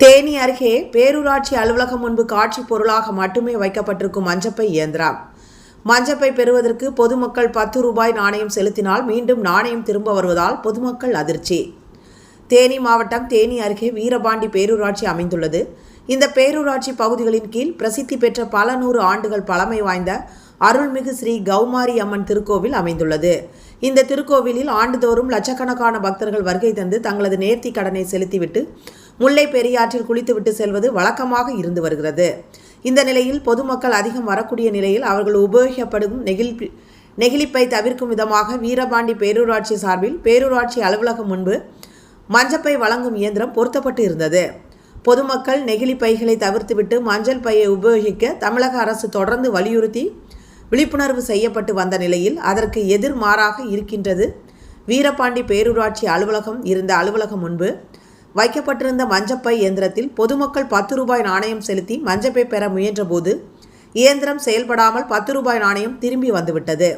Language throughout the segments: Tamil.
தேனி அருகே பேரூராட்சி அலுவலகம் முன்பு காட்சி பொருளாக மட்டுமே வைக்கப்பட்டிருக்கும் மஞ்சப்பை இயந்திரம். மஞ்சப்பை பெறுவதற்கு பொதுமக்கள் பத்து ரூபாய் நாணயம் செலுத்தினால் மீண்டும் நாணயம் திரும்ப வருவதால் பொதுமக்கள் அதிர்ச்சி. தேனி மாவட்டம் தேனி அருகே வீரபாண்டி பேரூராட்சி அமைந்துள்ளது. இந்த பேரூராட்சி பகுதிகளின் கீழ் பிரசித்தி பெற்ற பல நூறு ஆண்டுகள் பழமை வாய்ந்த அருள்மிகு ஸ்ரீ கௌமாரி அம்மன் திருக்கோவில் அமைந்துள்ளது. இந்த திருக்கோவிலில் ஆண்டுதோறும் லட்சக்கணக்கான பக்தர்கள் வருகை தந்து தங்களது நேர்த்தி கடனை செலுத்திவிட்டு முல்லை பெரியாற்றில் குளித்துவிட்டு செல்வது வழக்கமாக இருந்து வருகிறது. இந்த நிலையில் பொதுமக்கள் அதிகம் வரக்கூடிய நிலையில் அவர்கள் உபயோகிக்கப்படும் நெகிழ் நெகிழிப்பை தவிர்க்கும் விதமாக வீரபாண்டி பேரூராட்சி சார்பில் பேரூராட்சி அலுவலகம் முன்பு மஞ்சப்பை வழங்கும் இயந்திரம் பொருத்தப்பட்டு இருந்தது. பொதுமக்கள் நெகிழி பைகளை தவிர்த்துவிட்டு மஞ்சள் பையை உபயோகிக்க தமிழக அரசு தொடர்ந்து வலியுறுத்தி விழிப்புணர்வு செய்யப்பட்டு வந்த நிலையில் அதற்கு எதிர்மாறாக இருக்கின்றது வீரபாண்டி பேரூராட்சி அலுவலகம். இருந்த அலுவலகம் முன்பு வைக்கப்பட்டிருந்த மஞ்சப்பை இயந்திரத்தில் பொதுமக்கள் பத்து ரூபாய் நாணயம் செலுத்தி மஞ்சப்பை பெற முயன்றபோது இயந்திரம் செயல்படாமல் பத்து ரூபாய் நாணயம் திரும்பி வந்துவிட்டது.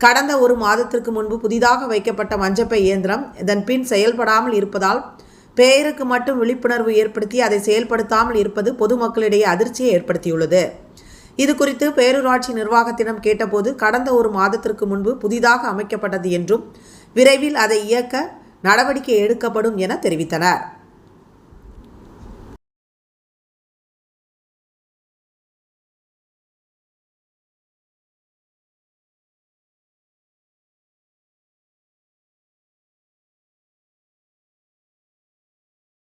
கடந்த ஒரு மாதத்திற்கு முன்பு புதிதாக வைக்கப்பட்ட மஞ்சப்பை இயந்திரம் இதன் பின் செயல்படாமல் இருப்பதால் பெயருக்கு மட்டும் விழிப்புணர்வு ஏற்படுத்தி அதை செயல்படுத்தாமல் இருப்பது பொதுமக்களிடையே அதிர்ச்சியை ஏற்படுத்தியுள்ளது. இது குறித்து பேரூராட்சி நிர்வாகத்திடம் கேட்டபோது கடந்த ஒரு மாதத்திற்கு முன்பு புதிதாக அமைக்கப்பட்டது என்றும் விரைவில் அதை இயக்க நடவடிக்கை எடுக்கப்படும் என தெரிவித்தனர்.